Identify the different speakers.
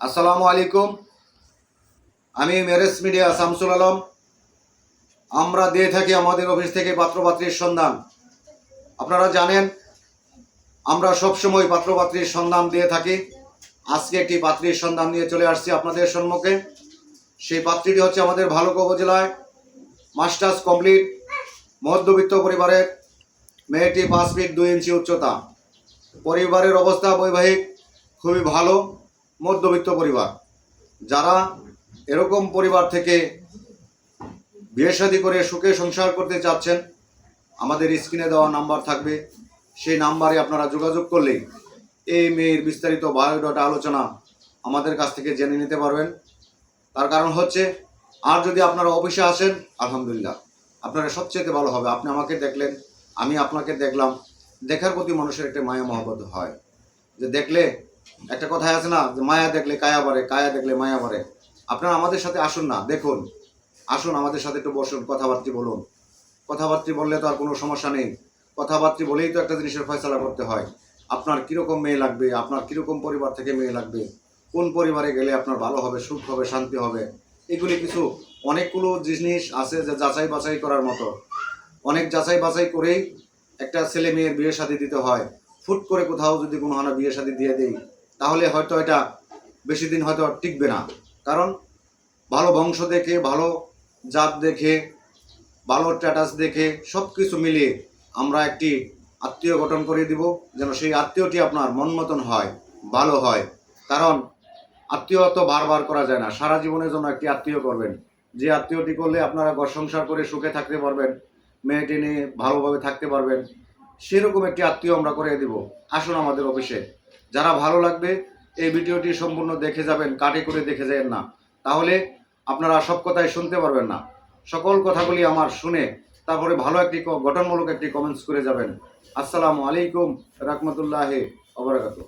Speaker 1: আসসালামু আলাইকুম। আমি মেরেস মিডিয়া শামসুল আলম। আমরা দিয়ে থাকি আমাদের অফিস থেকে পাত্রপাত্রীর সন্ধান। আপনারা জানেন, আমরা সবসময় পাত্রপাত্রীর সন্ধান দিয়ে থাকি। আজকে একটি পাত্রীর সন্ধান নিয়ে চলে আসছি আপনাদের সম্মুখে। সেই পাত্রীটি হচ্ছে আমাদের ভালুকা উপজেলায় মাস্টার্স কমপ্লিট মধ্যবিত্ত পরিবারের মেয়েটি পাঁচ ফিট দুই ইঞ্চি উচ্চতা। পরিবারের অবস্থা বৈবাহিক, খুবই ভালো। মধ্যবিত্ত পরিবার, যারা এরকম পরিবার থেকে বিয়ে শাদী করে সুখে সংসার করতে চাচ্ছেন, আমাদের স্ক্রিনে দেওয়া নাম্বার থাকবে। সেই নাম্বারে আপনারা যোগাযোগ করলেই এই মেয়ের বিস্তারিত বায়োডাটা আলোচনা আমাদের কাছ থেকে জেনে নিতে পারবেন। তার কারণ হচ্ছে, আর যদি আপনারা অফিসে আসেন, আলহামদুলিল্লাহ, আপনারা সবচেয়ে ভালো হবে। আপনি আমাকে দেখলেন, আমি আপনাকে দেখলাম। দেখার প্রতি মানুষের একটা মায়া মহব্বত হয়। যে দেখলে একটা কথাই আছে না, যে মায়া দেখলে কায়া বাড়ে, কায়া দেখলে মায়া বাড়ে। আপনারা আমাদের সাথে আসুন না, দেখুন। আসুন, আমাদের সাথে একটু বসুন, কথাবার্তা বলুন। কথাবার্তা বললে তো আর কোনো সমস্যা নেই। কথাবার্তা বলেই তো একটা জিনিসের ফয়সলা করতে হয়। আপনার কীরকম মেয়ে লাগবে, আপনার কীরকম পরিবার থেকে মেয়ে লাগবে, কোন পরিবারে গেলে আপনার ভালো হবে, সুখ হবে, শান্তি হবে, এগুলি কিছু অনেকগুলো জিনিস আছে যে যাচাই বাছাই করার মতো। অনেক যাচাই বাছাই করেই একটা ছেলে মেয়ের বিয়ে শাদী দিতে হয়। ফুট করে কোথাও যদি কোনো হানা বিয়ে শাদী দিয়ে দেই তাহলে হয়তো এটা বেশি দিন হয়তো টিকবে না। কারণ ভালো বংশ দেখে, ভালো জাত দেখে, ভালো স্ট্যাটাস দেখে সব কিছু মিলিয়ে আমরা একটি আত্মীয় গঠন করে দিব, যেন সেই আত্মীয়টি আপনার মন মতন হয়, ভালো হয়। কারণ আত্মীয় তো বারবার করা যায় না, সারা জীবনের জন্য একটি আত্মীয় করবেন। যে আত্মীয়টি করলে আপনারা ঘর সংসার করে সুখে থাকতে পারবেন, মেয়েটি নিয়ে ভালোভাবে থাকতে পারবেন, সেরকম একটি আত্মীয় আমরা করে দিব। আসুন আমাদের অফিসে। যারা ভালো লাগবে, এই ভিডিওটি সম্পূর্ণ দেখে যাবেন, কাটে করে দেখে যাবেন না। তাহলে আপনারা সব কথাই শুনতে পারবেন না। সকল কথাগুলি আমার শুনে তারপরে ভালো একটি গঠনমূলক একটি কমেন্টস করে যাবেন। আসসালামু আলাইকুম রহমতুল্লাহ অবরাকাতু